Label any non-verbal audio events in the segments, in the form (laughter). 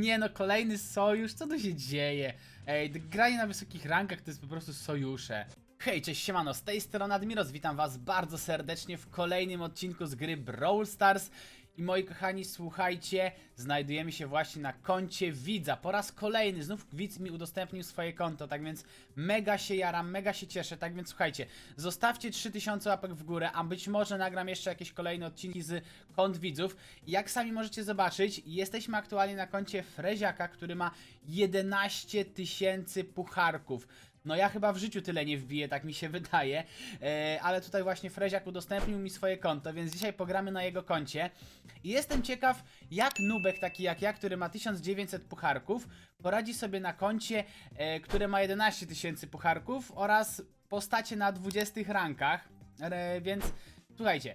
Nie no, kolejny sojusz, co tu się dzieje? Ej, granie na wysokich rankach to jest po prostu sojusze. Hej, cześć, siemano, z tej strony Admiros, witam was bardzo serdecznie w kolejnym odcinku z gry Brawl Stars. I moi kochani, słuchajcie, znajdujemy się właśnie na koncie widza. Po raz kolejny, znów widz mi udostępnił swoje konto, tak więc mega się jaram, mega się cieszę. Tak więc słuchajcie, zostawcie 3000 łapek w górę, a być może nagram jeszcze jakieś kolejne odcinki z kont widzów. Jak sami możecie zobaczyć, jesteśmy aktualnie na koncie Freziaka, który ma 11 tysięcy pucharków. No ja chyba w życiu tyle nie wbiję, tak mi się wydaje, e, ale tutaj właśnie Freziak udostępnił mi swoje konto, więc dzisiaj pogramy na jego koncie. I jestem ciekaw, jak Nubek taki jak ja, który ma 1900 pucharków, poradzi sobie na koncie, e, które ma 11 tysięcy pucharków oraz postacie na 20 rankach, e, więc słuchajcie,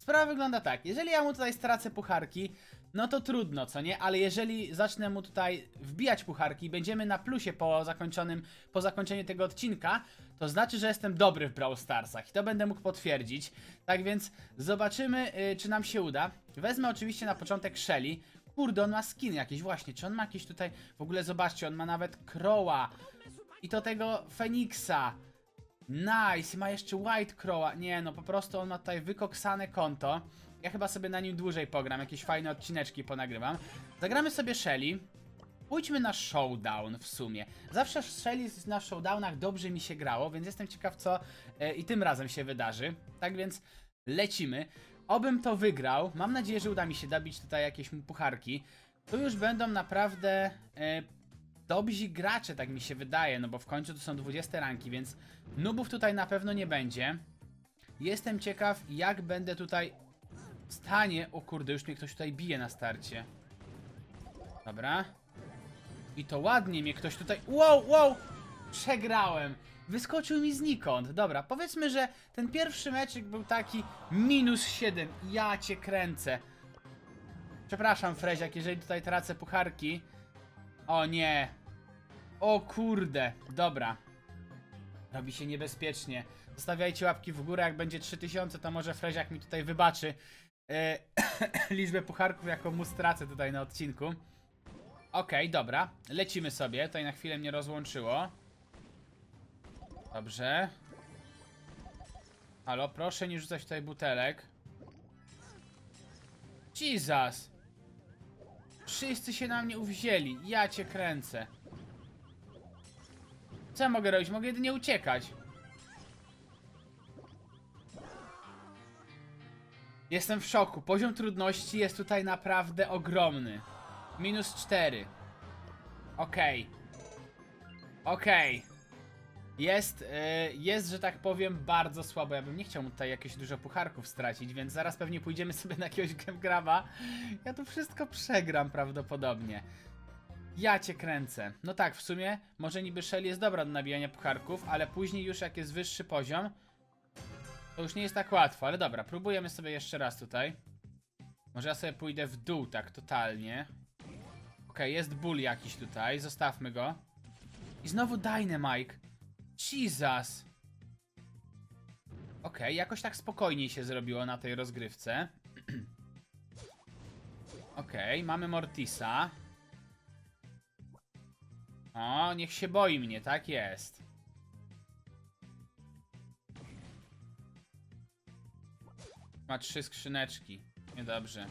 Sprawa wygląda tak, jeżeli ja mu tutaj stracę pucharki, no to trudno, co nie? Ale jeżeli zacznę mu tutaj wbijać pucharki i będziemy na plusie po zakończonym, po zakończeniu tego odcinka, to znaczy, że jestem dobry w Brawl Starsach i to będę mógł potwierdzić. Tak więc zobaczymy, y, czy nam się uda. Wezmę oczywiście na początek Shelly. Kurde, on ma skin jakieś, właśnie. Czy on ma jakieś tutaj, w ogóle zobaczcie, on ma nawet Crowa i to tego Feniksa. Nice, ma jeszcze White Crowa. Nie no, po prostu on ma tutaj wykoksane konto. Ja chyba sobie na nim dłużej pogram, jakieś fajne odcineczki ponagrywam. Zagramy sobie Shelly. Pójdźmy na showdown w sumie. Zawsze Shelly na showdownach dobrze mi się grało, więc jestem ciekaw co e, i tym razem się wydarzy. Tak więc lecimy. Obym to wygrał. Mam nadzieję, że uda mi się dobić tutaj jakieś pucharki. Tu już będą naprawdę e, dobrzy gracze, tak mi się wydaje, no bo w końcu to są 20 ranki, więc nubów tutaj na pewno nie będzie. Jestem ciekaw, jak będę tutaj stanie... O kurde, już mnie ktoś tutaj bije na starcie. Dobra. I to ładnie mnie ktoś tutaj... Wow, wow! Przegrałem. Wyskoczył mi znikąd. Dobra, powiedzmy, że ten pierwszy meczyk był taki minus 7. Ja cię kręcę. Przepraszam, Freziak, jeżeli tutaj tracę pucharki. O nie. O kurde. Dobra. Robi się niebezpiecznie. Zostawiajcie łapki w górę, jak będzie 3000, to może Freziak mi tutaj wybaczy e, (coughs) liczbę pucharków, jaką mu stracę tutaj na odcinku. Okej, dobra. Lecimy sobie. Tutaj na chwilę mnie rozłączyło. Dobrze. Halo, proszę nie rzucać tutaj butelek. Jesus! Wszyscy się na mnie uwzięli. Ja cię kręcę. Co ja mogę robić? Mogę jedynie uciekać. Jestem w szoku. Poziom trudności jest tutaj naprawdę ogromny. Minus 4. Okej. Okej. Jest, y, jest, że tak powiem, bardzo słabo. Ja bym nie chciał tutaj jakieś dużo pucharków stracić, więc zaraz pewnie pójdziemy sobie na jakiegoś graba. Ja tu wszystko przegram prawdopodobnie. Ja cię kręcę. No tak, w sumie może niby Shelly jest dobra do nabijania pucharków, ale później już jak jest wyższy poziom, to już nie jest tak łatwo. Ale dobra, próbujemy sobie jeszcze raz tutaj. Może ja sobie pójdę w dół tak totalnie. Okej, jest ból jakiś tutaj, zostawmy go. I znowu Dynamite. Jesus. Okej, jakoś tak spokojniej się zrobiło na tej rozgrywce. (clears throat) Okej, mamy Mortisa. O, niech się boi mnie, tak jest. Ma trzy skrzyneczki. Niedobrze.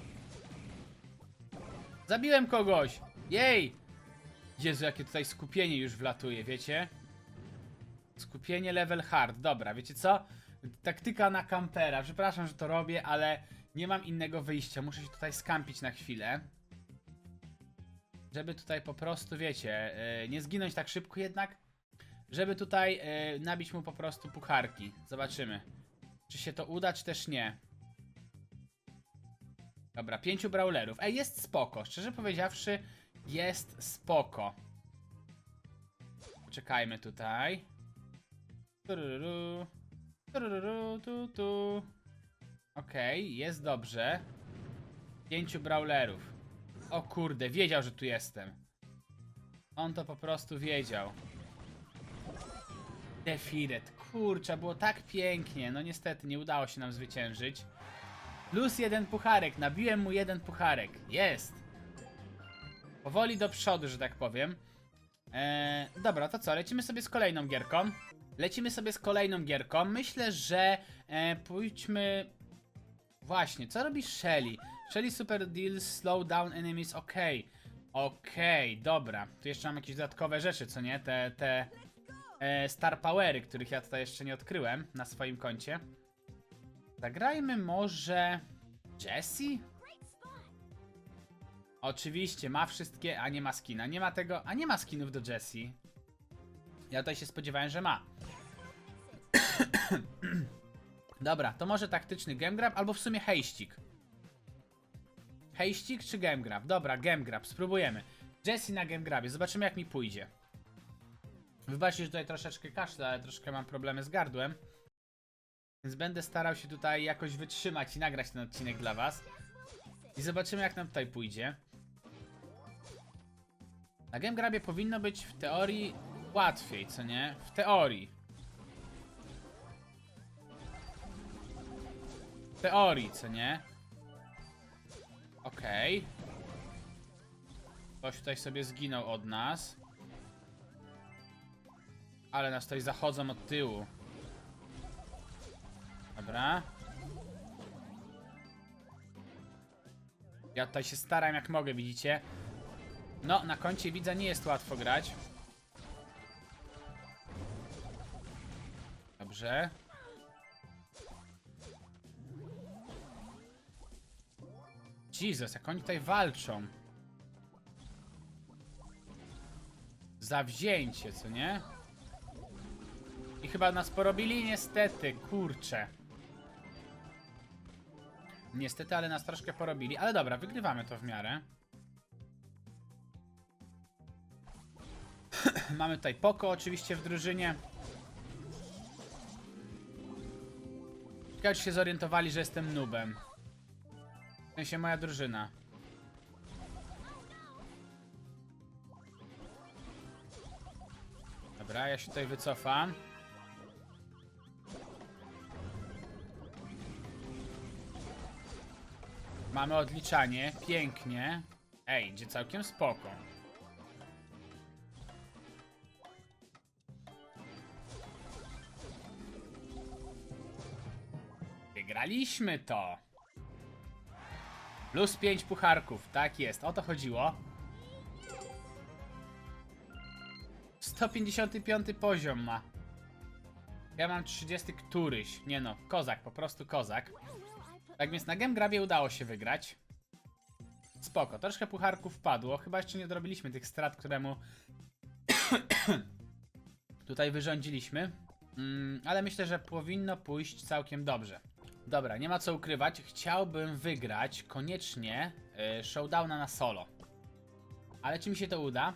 Zabiłem kogoś! Jej! Jezu, jakie tutaj skupienie już wlatuje, wiecie? Skupienie level hard. Dobra, wiecie co? Taktyka na kampera. Przepraszam, że to robię, ale nie mam innego wyjścia. Muszę się tutaj skampić na chwilę. Żeby tutaj po prostu, wiecie, yy, nie zginąć tak szybko jednak. Żeby tutaj yy, nabić mu po prostu pucharki. Zobaczymy. Czy się to uda, czy też nie. Dobra, pięciu brawlerów. Ej, jest spoko. Szczerze powiedziawszy, jest spoko. Czekajmy tutaj. Tururu. Tururu, tu, tu. Okej, jest dobrze. Pięciu brawlerów. O kurde, wiedział, że tu jestem. On to po prostu wiedział. Defiret. Kurczę, było tak pięknie. No niestety, nie udało się nam zwyciężyć. Plus jeden pucharek. Nabiłem mu jeden pucharek. Jest. Powoli do przodu, że tak powiem. E, dobra, to co? Lecimy sobie z kolejną gierką. Lecimy sobie z kolejną gierką. Myślę, że e, pójdźmy. Właśnie, co robi Shelly? Shelly Super Deal Slow Down Enemies, okej. Okej, dobra. Tu jeszcze mam jakieś dodatkowe rzeczy, co nie? Te, te e, Star Powery, których ja tutaj jeszcze nie odkryłem na swoim koncie. Zagrajmy może Jessie? Oczywiście, ma wszystkie, a nie ma skina. Nie ma tego, a nie ma skinów do Jessie. Ja tutaj się spodziewałem, że ma. (coughs) Dobra, to może taktyczny game grab, albo w sumie hejścik. Hejścik czy game grab? Dobra, game grab, spróbujemy. Jessie na game grabie, zobaczymy jak mi pójdzie. Wybaczcie, że tutaj troszeczkę kaszle, ale troszkę mam problemy z gardłem. Więc będę starał się tutaj jakoś wytrzymać i nagrać ten odcinek dla was. I zobaczymy jak nam tutaj pójdzie. Na game grabie powinno być w teorii łatwiej, co nie? W teorii. W teorii, co nie? Okej. Ktoś tutaj sobie zginął od nas. Ale nas tutaj zachodzą od tyłu. Dobra. Ja tutaj się staram jak mogę, widzicie? No, na koncie widza nie jest łatwo grać. Dobrze. Jezus, jak oni tutaj walczą. Zawzięcie, co nie? I chyba nas porobili niestety, kurczę. Niestety, ale nas troszkę porobili. Ale dobra, wygrywamy to w miarę. (clears throat) Mamy tutaj Poko oczywiście w drużynie. Ciekawe, czy się zorientowali, że jestem nubem. W sensie moja drużyna. Dobra, ja się tutaj wycofam. Mamy odliczanie, pięknie. Ej, idzie całkiem spoko. Wygraliśmy to. Plus 5 pucharków, tak jest, o to chodziło. 155 poziom ma. Ja mam 30 któryś. Nie no, kozak, po prostu kozak. Tak więc na Game Grabie udało się wygrać. Spoko, troszkę pucharków wpadło. Chyba jeszcze nie dorobiliśmy tych strat, któremu (coughs) tutaj wyrządziliśmy. Mm, ale myślę, że powinno pójść całkiem dobrze. Dobra, nie ma co ukrywać. Chciałbym wygrać koniecznie y, showdowna na solo. Ale czy mi się to uda?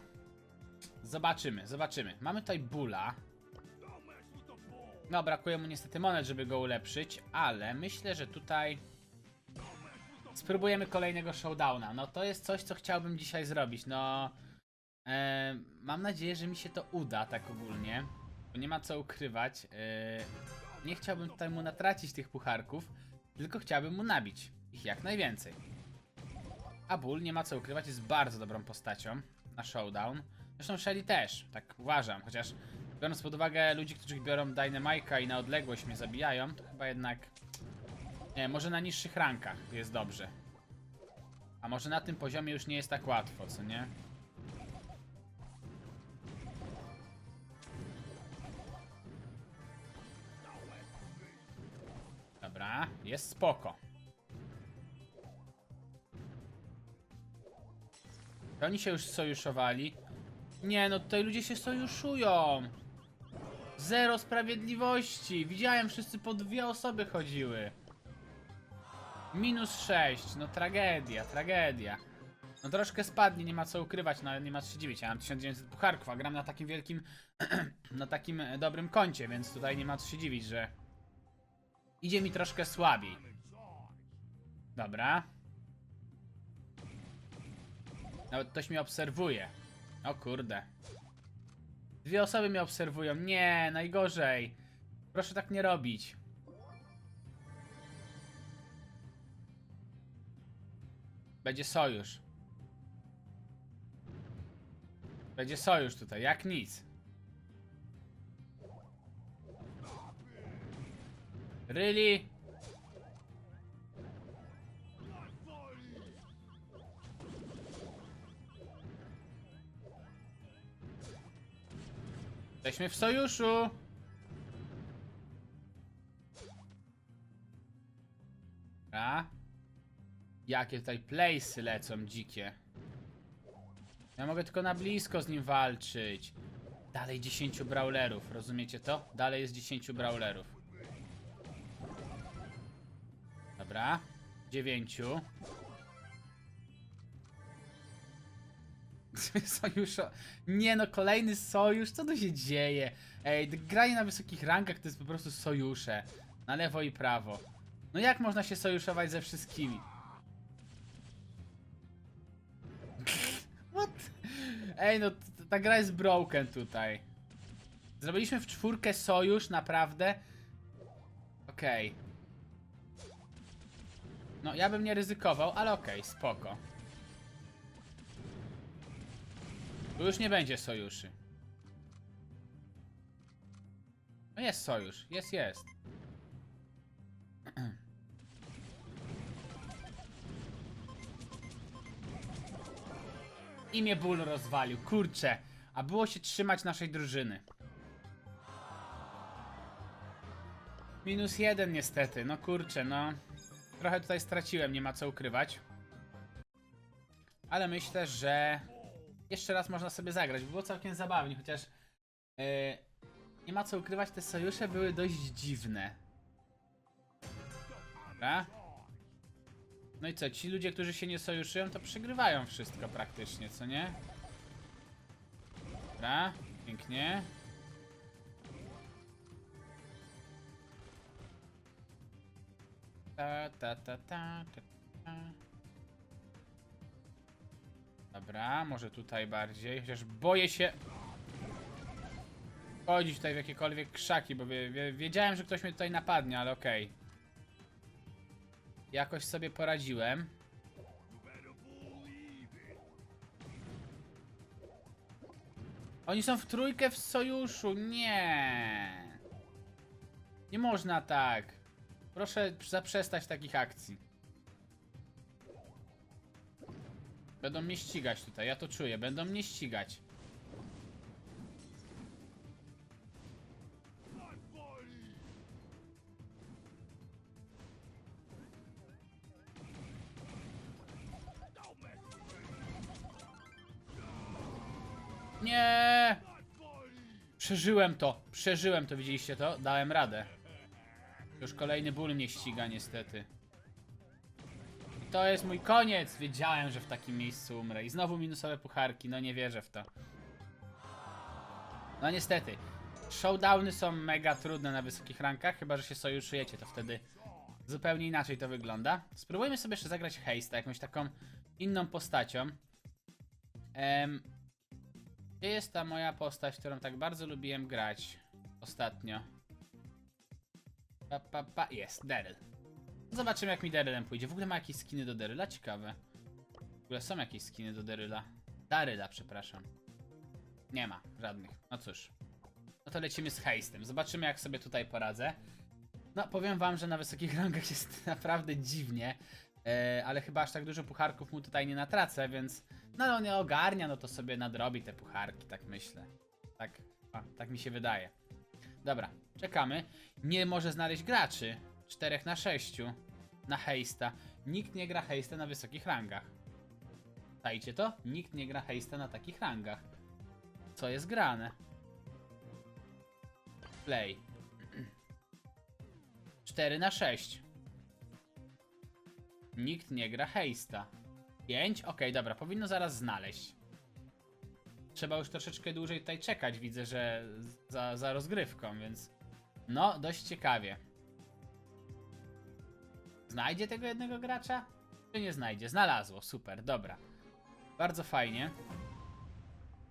Zobaczymy, zobaczymy. Mamy tutaj Bula. No, brakuje mu niestety monet, żeby go ulepszyć, ale myślę, że tutaj spróbujemy kolejnego showdowna. No to jest coś, co chciałbym dzisiaj zrobić. No, e, mam nadzieję, że mi się to uda tak ogólnie, bo nie ma co ukrywać. E, nie chciałbym tutaj mu natracić tych pucharków, tylko chciałbym mu nabić ich jak najwięcej. A Bull, nie ma co ukrywać, jest bardzo dobrą postacią na showdown. Zresztą Shelly też, tak uważam, chociaż biorąc pod uwagę ludzi, którzy biorą Dynamike'a i na odległość mnie zabijają, to chyba jednak... Nie, może na niższych rankach jest dobrze. A może na tym poziomie już nie jest tak łatwo, co nie? Dobra, jest spoko. Oni się już sojuszowali. Nie, no tutaj ludzie się sojuszują. Zero sprawiedliwości. Widziałem, wszyscy po dwie osoby chodziły. Minus 6. No tragedia, tragedia. No troszkę spadnie, nie ma co ukrywać, no nie ma co się dziwić. Ja mam 1900 pucharków, a gram na takim wielkim, (clears throat) na takim e, dobrym koncie, więc tutaj nie ma co się dziwić, że idzie mi troszkę słabiej. Dobra. Nawet ktoś mnie obserwuje. O kurde. Dwie osoby mnie obserwują. Nie, najgorzej. Proszę tak nie robić. Będzie sojusz. Będzie sojusz tutaj, jak nic. Really? Jesteśmy w sojuszu. Jakie tutaj playsy lecą dzikie. Ja mogę tylko na blisko z nim walczyć. Dalej 10 brawlerów, rozumiecie to? Dalej jest 10 brawlerów. Dobra. 9. (laughs) Sojuszo. Nie no, kolejny sojusz, co tu się dzieje? Ej, granie na wysokich rankach to jest po prostu sojusze. Na lewo i prawo. No jak można się sojuszować ze wszystkimi? Ej, no ta gra jest broken tutaj. Zrobiliśmy w czwórkę sojusz, naprawdę? Okej. No, ja bym nie ryzykował, ale okej, spoko. Tu już nie będzie sojuszy. No jest sojusz, jest, jest. I mnie ból rozwalił, kurczę. A było się trzymać naszej drużyny. Minus jeden niestety, no kurczę, no. Trochę tutaj straciłem, nie ma co ukrywać. Ale myślę, że jeszcze raz można sobie zagrać. Było całkiem zabawnie, chociaż yy, nie ma co ukrywać, te sojusze były dość dziwne. Dobra. No i co, ci ludzie, którzy się nie sojuszują, to przegrywają wszystko praktycznie, co nie? Dobra, pięknie. Ta, ta, ta, ta, ta, ta. Dobra, może tutaj bardziej, chociaż boję się wchodzić tutaj w jakiekolwiek krzaki, bo wie, wie, wiedziałem, że ktoś mnie tutaj napadnie, ale okej. Jakoś sobie poradziłem. Oni są w trójkę w sojuszu, nie. Nie można tak. Proszę zaprzestać takich akcji. Będą mnie ścigać tutaj, ja to czuję. Będą mnie ścigać. Nie! Przeżyłem to, przeżyłem to, widzieliście to? Dałem radę. Już kolejny ból mnie ściga niestety. I to jest mój koniec! Wiedziałem, że w takim miejscu umrę. I znowu minusowe pucharki, no nie wierzę w to. No niestety. Showdowny są mega trudne na wysokich rankach, chyba że się sojuszujecie, to wtedy zupełnie inaczej to wygląda. Spróbujmy sobie jeszcze zagrać Haste, jakąś taką inną postacią. Em, gdzie jest ta moja postać, którą tak bardzo lubiłem grać ostatnio? Pa, pa, pa. Jest, Daryl. Zobaczymy jak mi Darylem pójdzie. W ogóle ma jakieś skiny do Daryla? Ciekawe. W ogóle są jakieś skiny do Daryla. Daryla, przepraszam. Nie ma żadnych. No cóż. No to lecimy z Hastem. Zobaczymy jak sobie tutaj poradzę. No, powiem wam, że na wysokich (laughs) rangach jest naprawdę dziwnie. E, ale chyba aż tak dużo pucharków mu tutaj nie natracę, więc... No ale on je ogarnia, no to sobie nadrobi te pucharki, tak myślę. Tak, a, tak mi się wydaje. Dobra, czekamy. Nie może znaleźć graczy. 4 na 6 na Heista. Nikt nie gra Heista na wysokich rangach. Dajcie to? Nikt nie gra Heista na takich rangach. Co jest grane? Play. (clears throat) 4 na 6 Nikt nie gra Heista. 5? Okej, dobra, powinno zaraz znaleźć. Trzeba już troszeczkę dłużej tutaj czekać, widzę, że za, za rozgrywką, więc... No, dość ciekawie. Znajdzie tego jednego gracza? Czy nie znajdzie? Znalazło, super, dobra. Bardzo fajnie.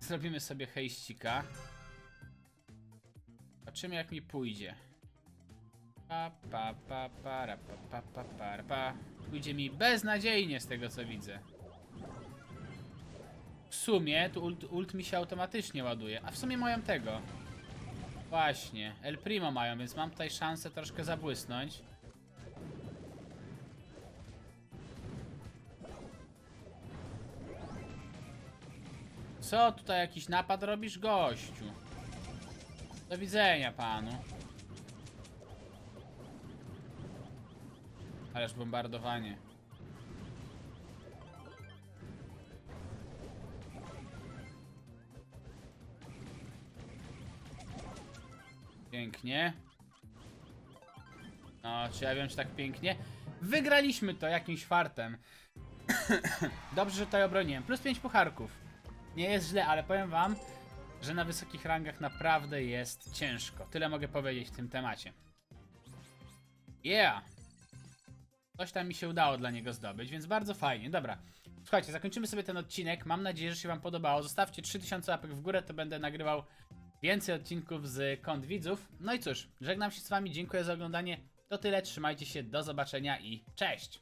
Zrobimy sobie hejścika. Zobaczymy jak mi pójdzie. Pa, pa, pa, para, pa, pa, pa, para, pa. Pójdzie mi beznadziejnie z tego co widzę. W sumie tu ult, ult mi się automatycznie ładuje, a w sumie mają tego. Właśnie, El Primo mają, więc mam tutaj szansę troszkę zabłysnąć. Co tutaj jakiś napad robisz, gościu? Do widzenia panu. Ależ bombardowanie. Pięknie. No, czy ja wiem, czy tak pięknie? Wygraliśmy to jakimś fartem. (coughs) Dobrze, że tutaj obroniłem. Plus 5 pucharków. Nie jest źle, ale powiem wam, że na wysokich rangach naprawdę jest ciężko. Tyle mogę powiedzieć w tym temacie. Yeah! Coś tam mi się udało dla niego zdobyć, więc bardzo fajnie. Dobra. Słuchajcie, zakończymy sobie ten odcinek. Mam nadzieję, że się wam podobało. Zostawcie 3000 łapek w górę, to będę nagrywał więcej odcinków z kont widzów. No i cóż, żegnam się z wami, dziękuję za oglądanie. To tyle, trzymajcie się, do zobaczenia i cześć!